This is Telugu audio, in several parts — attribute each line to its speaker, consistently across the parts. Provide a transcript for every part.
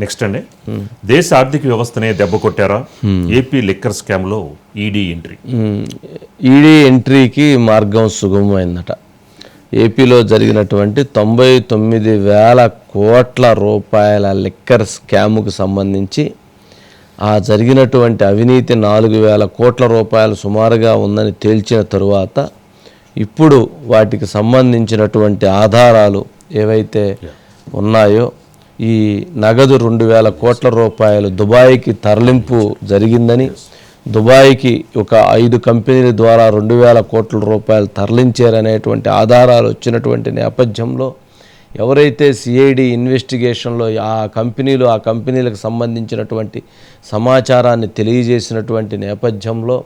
Speaker 1: నెక్స్ట్ అండి. దేశ ఆర్థిక వ్యవస్థనే దెబ్బ కొట్టారా? ఏపీ లిక్కర్ స్కామ్లో ఈడీ ఎంట్రీ.
Speaker 2: ఈడీ ఎంట్రీకి మార్గం సుగమమైందట. ఏపీలో జరిగినటువంటి తొంభై తొమ్మిది వేల కోట్ల రూపాయల లిక్కర్ స్కాముకు సంబంధించి ఆ జరిగినటువంటి అవినీతి నాలుగు వేల కోట్ల రూపాయలు సుమారుగా ఉందని తేల్చిన తరువాత ఇప్పుడు వాటికి సంబంధించినటువంటి ఆధారాలు ఏవైతే ఉన్నాయో ఈ నగదు రెండు వేల కోట్ల రూపాయలు దుబాయ్కి తరలింపు జరిగిందని దుబాయ్కి ఒక ఐదు కంపెనీల ద్వారా రెండు వేల కోట్ల రూపాయలు తరలించారనేటువంటి ఆధారాలు వచ్చినటువంటి నేపథ్యంలో ఎవరైతే సిఐడి ఇన్వెస్టిగేషన్లో ఆ కంపెనీలు ఆ కంపెనీలకు సంబంధించినటువంటి సమాచారాన్ని తెలియజేసినటువంటి నేపథ్యంలో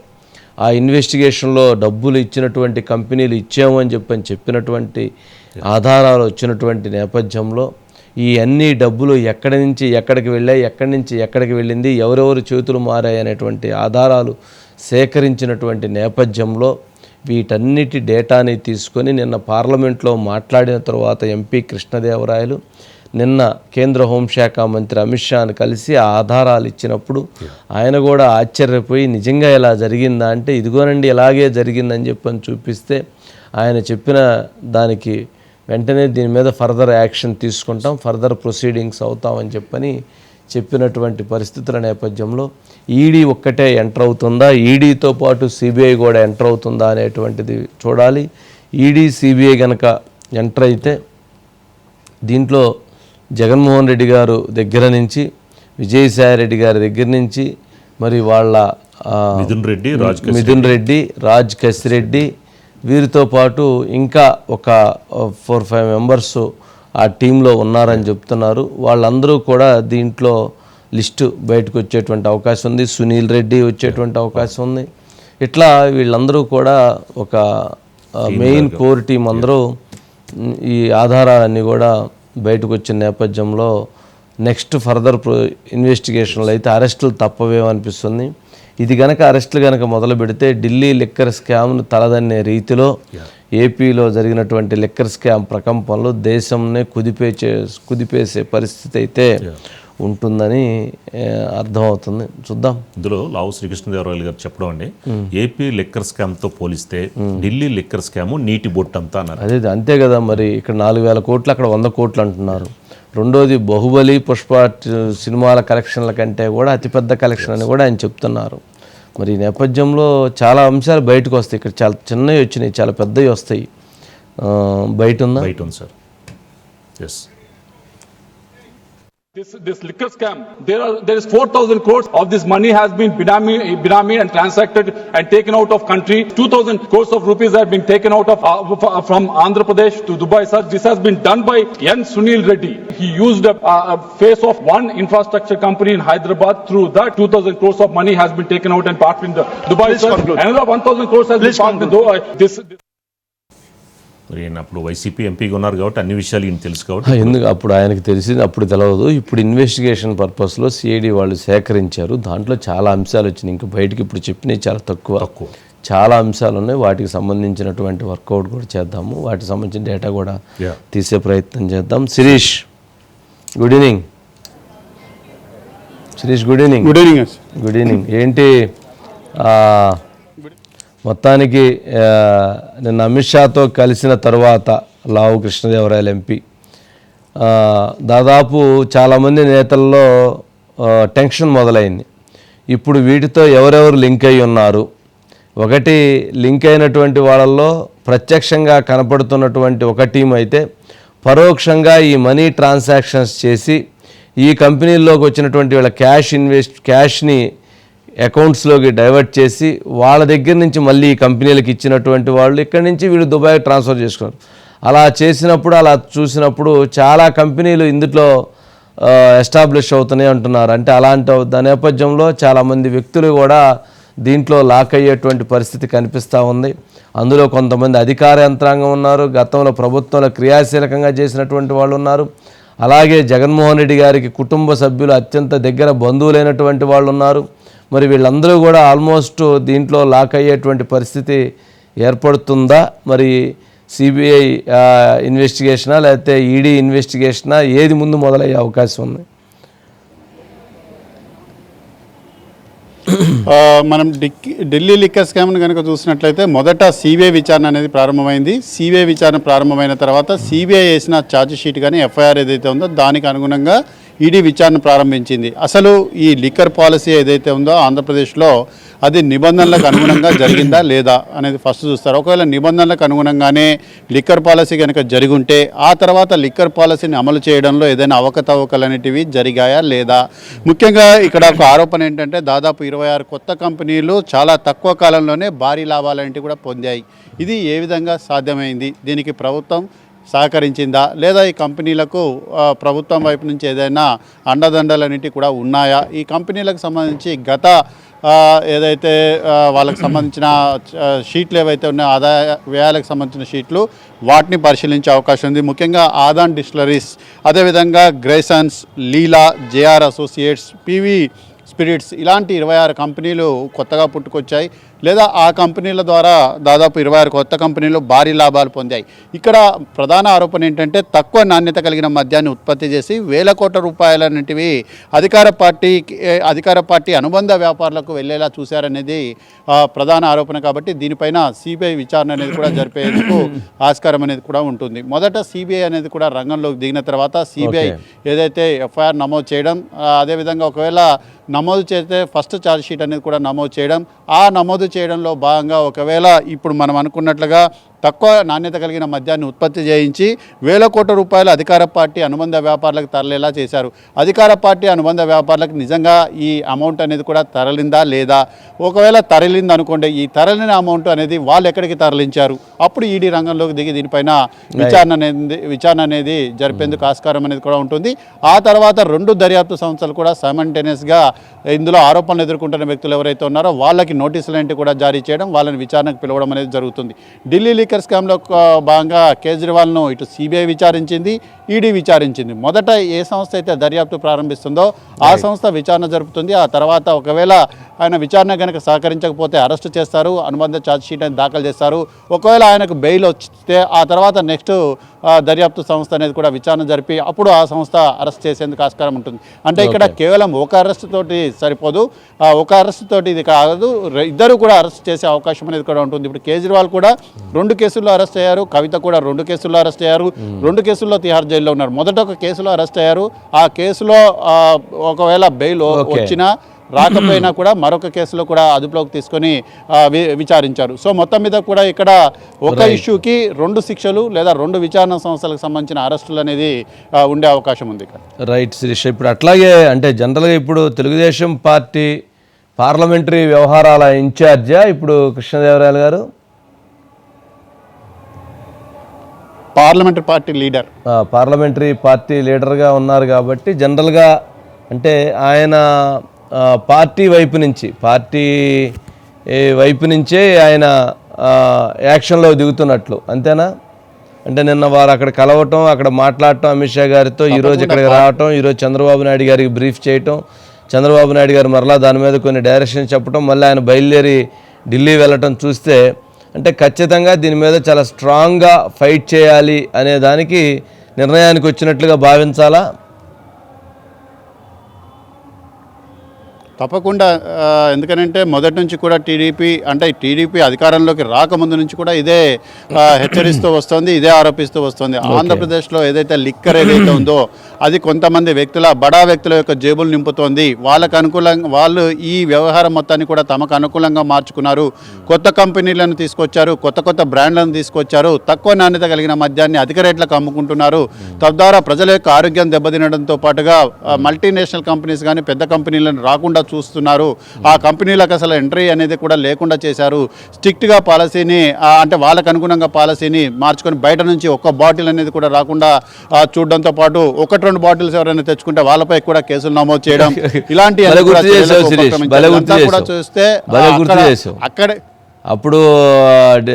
Speaker 2: ఆ ఇన్వెస్టిగేషన్లో డబ్బులు ఇచ్చినటువంటి కంపెనీలు ఇచ్చామని చెప్పని చెప్పినటువంటి ఆధారాలు వచ్చినటువంటి నేపథ్యంలో ఈ అన్ని డబ్బులు ఎక్కడి నుంచి ఎక్కడికి వెళ్ళాయి ఎక్కడి నుంచి ఎక్కడికి వెళ్ళింది ఎవరెవరు చేతులు మారాయి అనేటువంటి ఆధారాలు సేకరించినటువంటి నేపథ్యంలో వీటన్నిటి డేటాని తీసుకొని నిన్న పార్లమెంట్లో మాట్లాడిన తర్వాత ఎంపీ కృష్ణదేవరాయలు నిన్న కేంద్ర హోంశాఖ మంత్రి అమిత్ షాను కలిసి ఆధారాలు ఇచ్చినప్పుడు ఆయన కూడా ఆశ్చర్యపోయి నిజంగా ఇలా జరిగిందా? అంటే ఇదిగోనండి ఇలాగే జరిగిందని చెప్పని చూపిస్తే ఆయన చెప్పిన దానికి వెంటనే దీని మీద ఫర్దర్ యాక్షన్ తీసుకుంటాం ఫర్దర్ ప్రొసీడింగ్స్ అవుతామని చెప్పని చెప్పినటువంటి పరిస్థితుల నేపథ్యంలో ఈడీ ఒక్కటే ఎంటర్ అవుతుందా? ఈడీతో పాటు సిబిఐ కూడా ఎంటర్ అవుతుందా అనేటువంటిది చూడాలి. ఈడీ సిబిఐ కనుక ఎంటర్ అయితే దీంట్లో జగన్మోహన్ రెడ్డి గారు దగ్గర నుంచి విజయసాయి రెడ్డి గారి దగ్గర నుంచి మరి వాళ్ళ
Speaker 1: మిథున్ రెడ్డి
Speaker 2: మిథున్ రెడ్డి రాజ్ కసిరెడ్డి వీరితో పాటు ఇంకా ఒక ఫోర్ ఫైవ్ మెంబర్స్ ఆ టీంలో ఉన్నారని చెప్తున్నారు. వాళ్ళందరూ కూడా దీంట్లో లిస్టు బయటకు వచ్చేటువంటి అవకాశం ఉంది. సునీల్ రెడ్డి వచ్చేటువంటి అవకాశం ఉంది. ఇట్లా వీళ్ళందరూ కూడా ఒక మెయిన్ కోర్ టీం అందరూ ఈ ఆధారాలన్నీ కూడా బయటకు వచ్చిన నేపథ్యంలో నెక్స్ట్ ఫర్దర్ ప్రో ఇన్వెస్టిగేషన్లు అయితే అరెస్టులు తప్పవేమనిపిస్తుంది ఇది గనక అరెస్టులు గనక మొదలు పెడితే ఢిల్లీ లిక్కర్ స్కామ్ను తలదన్నే రీతిలో ఏపీలో జరిగినటువంటి లిక్కర్ స్కామ్ ప్రకంపనలు దేశంనే కుదిపేచే కుదిపేసే పరిస్థితి అయితే ఉంటుందని అర్థమవుతుంది. చూద్దాం.
Speaker 1: ఇందులో లావు శ్రీకృష్ణదేవరాయలు గారు చెప్పడం అండి. ఏపీ లిక్కర్ స్కామ్తో పోలిస్తే ఢిల్లీ లిక్కర్ స్కామ్ నీటి బొట్టు అంతా అన్నారు.
Speaker 2: అదే అంతే కదా మరి. ఇక్కడ నాలుగు వేల కోట్లు అక్కడ వంద కోట్లు అంటున్నారు. రెండోది బాహుబలి పుష్ప సినిమాల కలెక్షన్ల కంటే కూడా అతిపెద్ద కలెక్షన్ అని కూడా ఆయన చెప్తున్నారు. మరి ఈ నేపథ్యంలో చాలా అంశాలు బయటకు వస్తాయి. ఇక్కడ చాలా చిన్నవి వచ్చినాయి చాలా పెద్దవి వస్తాయి. బయట ఉందా?
Speaker 1: బయట ఉంది sir. Yes
Speaker 3: This, this liquor scam, there are, there is 4,000 crores of this money has been binami, binami and transacted and taken out of country. 2,000 crores of rupees have been taken out of, uh, from Andhra Pradesh to Dubai, sir. This has been done by N. Sunil Reddy. He used a, a face of one infrastructure company in Hyderabad. Through that, 2,000 crores of money has been taken out and parked in the Dubai, sir. Another 1,000 crores has been parked in Dubai. This, this
Speaker 1: ఈయన అప్పుడు వైసీపీ ఎంపీగా ఉన్నారు కాబట్టి అన్ని విషయాలు ఈయన తెలుసు కాబట్టి
Speaker 2: ఎందుకు? అప్పుడు ఆయనకి తెలిసింది అప్పుడు తెలియదు ఇప్పుడు ఇన్వెస్టిగేషన్ పర్పస్లో సిఐడి వాళ్ళు సేకరించారు. దాంట్లో చాలా అంశాలు వచ్చినాయి. ఇంకా బయటికి ఇప్పుడు చెప్పినవి చాలా తక్కువ.
Speaker 1: తక్కువ.
Speaker 2: చాలా అంశాలు ఉన్నాయి. వాటికి సంబంధించినటువంటి వర్కౌట్ కూడా చేద్దాము. వాటికి సంబంధించిన డేటా కూడా. తీసే ప్రయత్నం చేద్దాం. Shirish good evening Shirish good evening
Speaker 4: good evening sir
Speaker 2: good evening ఏంటి? ఆ, మొత్తానికి నిన్న అమిత్ షాతో కలిసిన తర్వాత లావు కృష్ణదేవరాయలు ఎంపీ. దాదాపు చాలామంది నేతల్లో టెన్షన్ మొదలైంది. ఇప్పుడు వీటితో ఎవరెవరు లింక్ అయి ఉన్నారు? ఒకటి లింక్ అయినటువంటి వాళ్ళల్లో ప్రత్యక్షంగా కనపడుతున్నటువంటి ఒక టీం అయితే పరోక్షంగా ఈ మనీ ట్రాన్సాక్షన్స్ చేసి ఈ కంపెనీల్లోకి వచ్చినటువంటి వీళ్ళ క్యాష్ ఇన్వెస్ట్ క్యాష్ని అకౌంట్స్లోకి డైవర్ట్ చేసి వాళ్ళ దగ్గర నుంచి మళ్ళీ కంపెనీలకు ఇచ్చినటువంటి వాళ్ళు ఇక్కడి నుంచి వీళ్ళు దుబాయ్ ట్రాన్స్ఫర్ చేసుకున్నారు అలా చేసినప్పుడు అలా చూసినప్పుడు చాలా కంపెనీలు ఇందులో ఎస్టాబ్లిష్ అవుతున్నాయి అంటున్నారు. అంటే అలాంటి దాని నేపథ్యంలో చాలామంది వ్యక్తులు కూడా దీంట్లో లాక్ అయ్యేటువంటి పరిస్థితి కనిపిస్తూ ఉంది. అందులో కొంతమంది అధికార యంత్రాంగం ఉన్నారు. గతంలో ప్రభుత్వంలో క్రియాశీలకంగా చేసినటువంటి వాళ్ళు ఉన్నారు. అలాగే జగన్మోహన్ రెడ్డి గారికి కుటుంబ సభ్యులు అత్యంత దగ్గర బంధువులైనటువంటి వాళ్ళు ఉన్నారు. మరి వీళ్ళందరూ కూడా ఆల్మోస్ట్ దీంట్లో లాక్ అయ్యేటువంటి పరిస్థితి ఏర్పడుతుందా? మరి సిబిఐ ఇన్వెస్టిగేషనా లేకపోతే ఈడీ ఇన్వెస్టిగేషనా ఏది ముందు మొదలయ్యే అవకాశం ఉంది?
Speaker 4: మనం ఢిల్లీ లిక్కర్ స్కామ్ను కనుక చూసినట్లయితే మొదట సిబిఐ విచారణ అనేది ప్రారంభమైంది. సిబిఐ విచారణ ప్రారంభమైన తర్వాత సిబిఐ వేసిన ఛార్జ్ షీట్ కానీ ఎఫ్ఐఆర్ ఏదైతే ఉందో దానికి అనుగుణంగా ఈడీ విచారణ ప్రారంభించింది. అసలు ఈ లిక్కర్ పాలసీ ఏదైతే ఉందో ఆంధ్రప్రదేశ్లో అది నిబంధనలకు అనుగుణంగా జరిగిందా లేదా అనేది ఫస్ట్ చూస్తారు. ఒకవేళ నిబంధనలకు అనుగుణంగానే లిక్కర్ పాలసీ కనుక జరిగి ఉంటే ఆ తర్వాత లిక్కర్ పాలసీని అమలు చేయడంలో ఏదైనా అవకతవకలు అనేటివి జరిగాయా లేదా? ముఖ్యంగా ఇక్కడ ఒక ఆరోపణ ఏంటంటే దాదాపు ఇరవై ఆరు కొత్త కంపెనీలు చాలా తక్కువ కాలంలోనే భారీ లాభాలనేవి కూడా పొందాయి. ఇది ఏ విధంగా సాధ్యమైంది? దీనికి ప్రభుత్వం సహకరించిందా? లేదా ఈ కంపెనీలకు ప్రభుత్వం వైపు నుంచి ఏదైనా అండదండలన్నిటి కూడా ఉన్నాయా? ఈ కంపెనీలకు సంబంధించి గత ఏదైతే వాళ్ళకి సంబంధించిన షీట్లు ఏవైతే ఉన్నాయో ఆదాయ వ్యయాలకు సంబంధించిన షీట్లు వాటిని పరిశీలించే అవకాశం ఉంది. ముఖ్యంగా ఆదాన్ డిస్టిలరీస్ అదేవిధంగా Graysons Leela JR associates PV spirits ఇలాంటి ఇరవై ఆరు కంపెనీలు కొత్తగా పుట్టుకొచ్చాయి. లేదా ఆ కంపెనీల ద్వారా దాదాపు ఇరవై ఆరు కొత్త కంపెనీలు భారీ లాభాలు పొందాయి. ఇక్కడ ప్రధాన ఆరోపణ ఏంటంటే తక్కువ నాణ్యత కలిగిన మద్యాన్ని ఉత్పత్తి చేసి వేల కోట్ల రూపాయలన్నిటివి అధికార పార్టీ అధికార పార్టీ అనుబంధ వ్యాపారులకు వెళ్ళేలా చూశారనేది ప్రధాన ఆరోపణ కాబట్టి దీనిపైన సిబిఐ విచారణ అనేది కూడా జరిపేందుకు ఆస్కారం అనేది కూడా ఉంటుంది. మొదట సిబిఐ అనేది కూడా రంగంలోకి దిగిన తర్వాత సిబిఐ ఏదైతే ఎఫ్ఐఆర్ నమోదు చేయడం అదేవిధంగా ఒకవేళ నమోదు చేస్తే ఫస్ట్ ఛార్జ్ షీట్ అనేది కూడా నమోదు చేయడం ఆ నమోదు చేయడంలో భాగంగా ఒకవేళ ఇప్పుడు మనం అనుకున్నట్లుగా తక్కువ నాణ్యత కలిగిన మద్యాన్ని ఉత్పత్తి చేయించి వేల కోట్ల రూపాయలు అధికార పార్టీ అనుబంధ వ్యాపారులకు తరలేలా చేశారు. అధికార పార్టీ అనుబంధ వ్యాపారులకు నిజంగా ఈ అమౌంట్ అనేది కూడా తరలిందా లేదా? ఒకవేళ తరలింది అనుకోండి ఈ తరలిన అమౌంట్ అనేది వాళ్ళు ఎక్కడికి తరలించారు? అప్పుడు ఈడీ రంగంలోకి దిగి దీనిపైన విచారణ అనేది విచారణ అనేది జరిపేందుకు ఆస్కారం అనేది కూడా ఉంటుంది. ఆ తర్వాత రెండు దర్యాప్తు సంస్థలు కూడా సైమంటేనియస్గా ఇందులో ఆరోపణలు ఎదుర్కొంటున్న వ్యక్తులు ఎవరైతే ఉన్నారో వాళ్ళకి నోటీసులు ఏంటి కూడా జారీ చేయడం వాళ్ళని విచారణకు పిలవడం అనేది జరుగుతుంది. ఢిల్లీ లీకర్ స్కామ్లో భాగంగా కేజ్రీవాల్ను ఇటు సిబిఐ విచారించింది ఈడీ విచారించింది. మొదట ఏ సంస్థ అయితే దర్యాప్తు ప్రారంభిస్తుందో ఆ సంస్థ విచారణ జరుపుతుంది. ఆ తర్వాత ఒకవేళ ఆయన విచారణ కనుక సహకరించకపోతే అరెస్ట్ చేస్తారు అనుబంధ ఛార్జ్ షీట్ అని దాఖలు చేస్తారు. ఒకవేళ ఆయనకు బెయిల్ వస్తే ఆ తర్వాత నెక్స్ట్ దర్యాప్తు సంస్థ అనేది కూడా విచారణ జరిపి అప్పుడు ఆ సంస్థ అరెస్ట్ చేసేందుకు ఆస్కారం ఉంటుంది. అంటే ఇక్కడ కేవలం ఒక అరెస్ట్ తోటి సరిపోదు. ఆ ఒక అరెస్ట్ తోటి ఇది కాదు ఇద్దరు కూడా అరెస్ట్ చేసే అవకాశం అనేది కూడా ఉంటుంది. ఇప్పుడు కేజ్రీవాల్ కూడా రెండు కేసుల్లో అరెస్ట్ అయ్యారు కవిత కూడా రెండు కేసుల్లో అరెస్ట్ అయ్యారు రెండు కేసుల్లో తిహార్ జైల్లో ఉన్నారు. మొదట ఒక కేసులో అరెస్ట్ అయ్యారు. ఆ కేసులో ఒకవేళ బెయిల్. వచ్చినా రాకపోయినా కూడా మరొక కేసులో కూడా అదుపులోకి తీసుకొని విచారించారు. సో మొత్తం మీద కూడా ఇక్కడ ఒక ఇష్యూకి రెండు శిక్షలు లేదా రెండు విచారణ సంస్థలకు సంబంధించిన అరెస్టులు అనేది ఉండే అవకాశం ఉంది ఇక్కడ.
Speaker 2: రైట్ శిరీష్. ఇప్పుడు అట్లాగే అంటే జనరల్గా ఇప్పుడు తెలుగుదేశం పార్టీ పార్లమెంటరీ వ్యవహారాల ఇన్ఛార్జా ఇప్పుడు కృష్ణదేవరాయలు గారు?
Speaker 4: Parliamentary party leader.
Speaker 2: Parliamentary party లీడర్గా ఉన్నారు కాబట్టి జనరల్గా అంటే ఆయన పార్టీ వైపు నుంచి పార్టీ వైపు నుంచే ఆయన యాక్షన్లో దిగుతున్నట్లు. అంతేనా? అంటే నిన్న వారు అక్కడ కలవటం అక్కడ మాట్లాడటం అమిత్ షా గారితో ఈరోజు ఇక్కడికి రావటం ఈరోజు చంద్రబాబు నాయుడు గారికి బ్రీఫ్ చేయటం చంద్రబాబు నాయుడు గారు మరలా దాని మీద కొన్ని డైరెక్షన్ చెప్పటం మళ్ళీ ఆయన బయలుదేరి ఢిల్లీ వెళ్ళటం చూస్తే అంటే ఖచ్చితంగా దీని మీద చాలా స్ట్రాంగ్గా ఫైట్ చేయాలి అనే దానికి నిర్ణయానికి వచ్చినట్లుగా భావించాలా?
Speaker 4: తప్పకుండా ఎందుకనంటే మొదటి నుంచి కూడా టీడీపీ అంటే టీడీపీ అధికారంలోకి రాకముందు నుంచి కూడా ఇదే హెచ్చరిస్తూ వస్తుంది ఇదే ఆరోపిస్తూ వస్తుంది. ఆంధ్రప్రదేశ్లో ఏదైతే లిక్కర్ ఏదైతే ఉందో అది కొంతమంది వ్యక్తుల బడా వ్యక్తుల యొక్క జేబులు నింపుతోంది. వాళ్ళకు అనుకూలంగా వాళ్ళు ఈ వ్యవహారం మొత్తాన్ని కూడా తమకు అనుకూలంగా మార్చుకున్నారు. కొత్త కంపెనీలను తీసుకొచ్చారు కొత్త కొత్త బ్రాండ్లను తీసుకొచ్చారు. తక్కువ నాణ్యత కలిగిన మద్యాన్ని అధిక రేట్లకు అమ్ముకుంటున్నారు. తద్వారా ప్రజల యొక్క ఆరోగ్యం దెబ్బతినడంతో పాటుగా మల్టీనేషనల్ కంపెనీస్ కానీ పెద్ద కంపెనీలను రాకుండా చూస్తున్నారు. ఆ కంపెనీలకు అసలు ఎంట్రీ అనేది కూడా లేకుండా చేశారు. స్ట్రిక్ట్గా పాలసీని అంటే వాళ్ళకు అనుగుణంగా పాలసీని మార్చుకొని బయట నుంచి ఒక్క బాటిల్ అనేది కూడా రాకుండా చూడడంతో పాటు ఒకటి రెండు బాటిల్స్ ఎవరైనా తెచ్చుకుంటే వాళ్ళపై కూడా కేసులు నమోదు చేయడం. ఇలాంటి కూడా. చూస్తే అక్కడ-
Speaker 2: అప్పుడు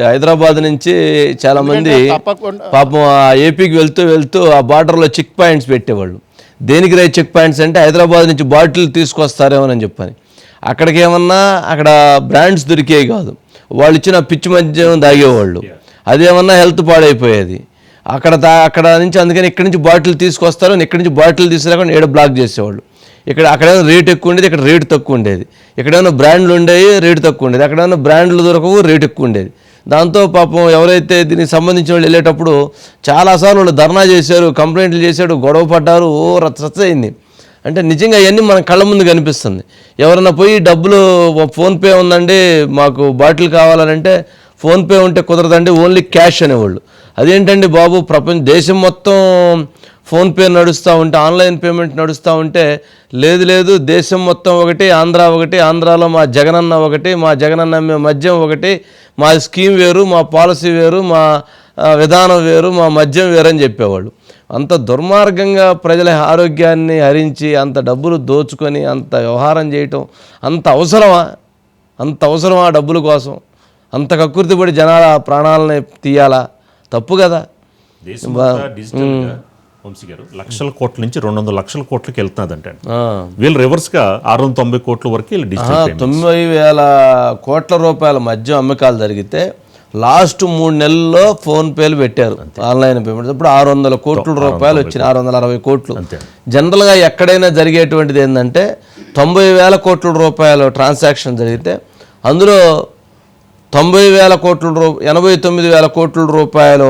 Speaker 2: హైదరాబాద్ నుంచి చాలా మంది పాపం ఏపీకి వెళ్తూ వెళ్తూ ఆ బార్డర్లో చెక్ పాయింట్స్ పెట్టేవాళ్ళు. దేనికి రే చెక్ పాయింట్స్ అంటే హైదరాబాద్ నుంచి బాటిల్ తీసుకొస్తారేమోనని చెప్పని. అక్కడికి ఏమన్నా అక్కడ బ్రాండ్స్ దొరికేవి కాదు. వాళ్ళు ఇచ్చిన పిచ్చి మద్యం తాగేవాళ్ళు. అదేమన్నా హెల్త్ పాడైపోయేది. అక్కడ తా అక్కడ నుంచి అందుకని ఇక్కడి నుంచి బాటిల్ తీసుకొస్తారు. ఇక్కడి నుంచి బాటిల్ తీసుకురాకుండా ఏడు బ్లాక్ చేసేవాళ్ళు. ఇక్కడ అక్కడేమో రేట్ ఎక్కువ ఉండేది ఇక్కడ రేటు తక్కువ ఉండేది ఎక్కడైనా బ్రాండ్లు ఉండేవి రేటు తక్కువ ఉండేది అక్కడైనా బ్రాండ్లు దొరకవు రేటు ఎక్కువ ఉండేది దాంతో పాపం ఎవరైతే దీనికి సంబంధించిన వాళ్ళు వెళ్ళేటప్పుడు చాలాసార్లు వాళ్ళు ధర్నా చేశారు కంప్లైంట్లు చేశాడు గొడవ పడ్డారు ఓ రచ్చ అయింది. అంటే నిజంగా అవన్నీ మన కళ్ళ ముందు కనిపిస్తుంది. ఎవరైనా పోయి డబ్బులు ఫోన్పే ఉందండి మాకు బాటిల్ కావాలనంటే ఫోన్పే ఉంటే కుదరదండి ఓన్లీ క్యాష్ అనేవాళ్ళు. అదేంటండి బాబు ప్రపంచ దేశం మొత్తం ఫోన్పే నడుస్తూ ఉంటే ఆన్లైన్ పేమెంట్ నడుస్తూ ఉంటే లేదు లేదు దేశం మొత్తం ఒకటి ఆంధ్ర ఒకటి ఆంధ్రాలో మా జగనన్న ఒకటి మా జగనన్న అమ్మే మద్యం ఒకటి మా స్కీమ్ వేరు మా పాలసీ వేరు మా విధానం వేరు మా మద్యం వేరు అని చెప్పేవాళ్ళు. అంత దుర్మార్గంగా ప్రజల ఆరోగ్యాన్ని హరించి అంత డబ్బులు దోచుకొని అంత వ్యవహారం చేయటం అంత అవసరమా? అంత అవసరమా డబ్బుల కోసం? అంత కక్కుర్తిపడి జనాల ప్రాణాలని తీయాలా? తప్పు కదా?
Speaker 1: వంశీ గారు లక్షల కోట్ల నుంచి రెండు వందల లక్షల కోట్లకి వెళ్తున్నదంట. వీళ్ళు రివర్స్గా ఆరు వందల తొంభై కోట్ల వరకు పేమెంట్
Speaker 2: తొంభై వేల కోట్ల రూపాయల మద్యం అమ్మకాలు జరిగితే లాస్ట్ మూడు నెలల్లో ఫోన్ పేలు పెట్టారు ఆన్లైన్ పేమెంట్స్ ఇప్పుడు ఆరు వందల కోట్ల రూపాయలు వచ్చినాయి ఆరు వందల అరవై కోట్లు. జనరల్గా ఎక్కడైనా జరిగేటువంటిది ఏంటంటే తొంభై వేల కోట్ల రూపాయలు ట్రాన్సాక్షన్ జరిగితే అందులో తొంభై వేల కోట్ల రూ ఎనభై తొమ్మిది వేల కోట్ల రూపాయలు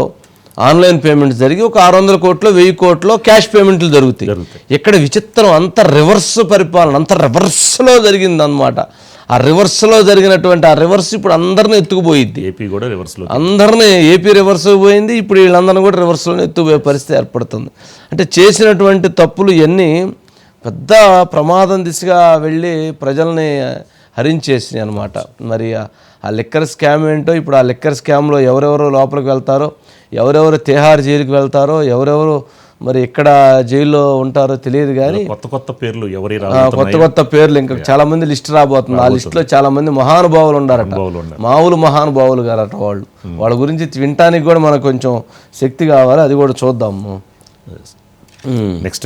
Speaker 2: ఆన్లైన్ పేమెంట్స్ జరిగి ఒక ఆరు వందల కోట్లు వెయ్యి కోట్లు క్యాష్ పేమెంట్లు జరుగుతాయి. ఇక్కడ విచిత్రం అంత రివర్స్ పరిపాలన అంత రివర్స్లో జరిగింది అనమాట ఆ రివర్స్లో జరిగినటువంటి ఆ రివర్స్ ఇప్పుడు అందరిని ఎత్తుకుపోయిద్ది
Speaker 1: ఏపీ కూడా రివర్స్లో
Speaker 2: అందరినీ ఏపీ రివర్స్ పోయింది ఇప్పుడు వీళ్ళందరినీ కూడా రివర్స్లోనే ఎత్తుకుపోయే పరిస్థితి ఏర్పడుతుంది. అంటే చేసినటువంటి తప్పులు ఇవన్నీ పెద్ద ప్రమాదం దిశగా వెళ్ళి ప్రజల్ని హరించేసినాయి అనమాట మరి ఆ- లిక్కర్ స్కామ్ ఏంటో ఇప్పుడు ఆ లిక్కర్ స్కామ్లో ఎవరెవరు లోపలికి వెళ్తారో ఎవరెవరు తిహార్ జైలుకి వెళ్తారో ఎవరెవరు మరి ఇక్కడ జైల్లో ఉంటారో తెలియదు కానీ
Speaker 1: కొత్త కొత్త పేర్లు ఎవరి
Speaker 2: కొత్త కొత్త పేర్లు ఇంకా చాలా మంది లిస్ట్ రాబోతుంది ఆ లిస్ట్లో చాలా మంది మహానుభావులు ఉండారట. మామూలు మహానుభావులు గారట వాళ్ళు. వాళ్ళ గురించి వినటానికి కూడా మనకు కొంచెం శక్తి కావాలి. అది కూడా చూద్దాము.
Speaker 1: నెక్స్ట్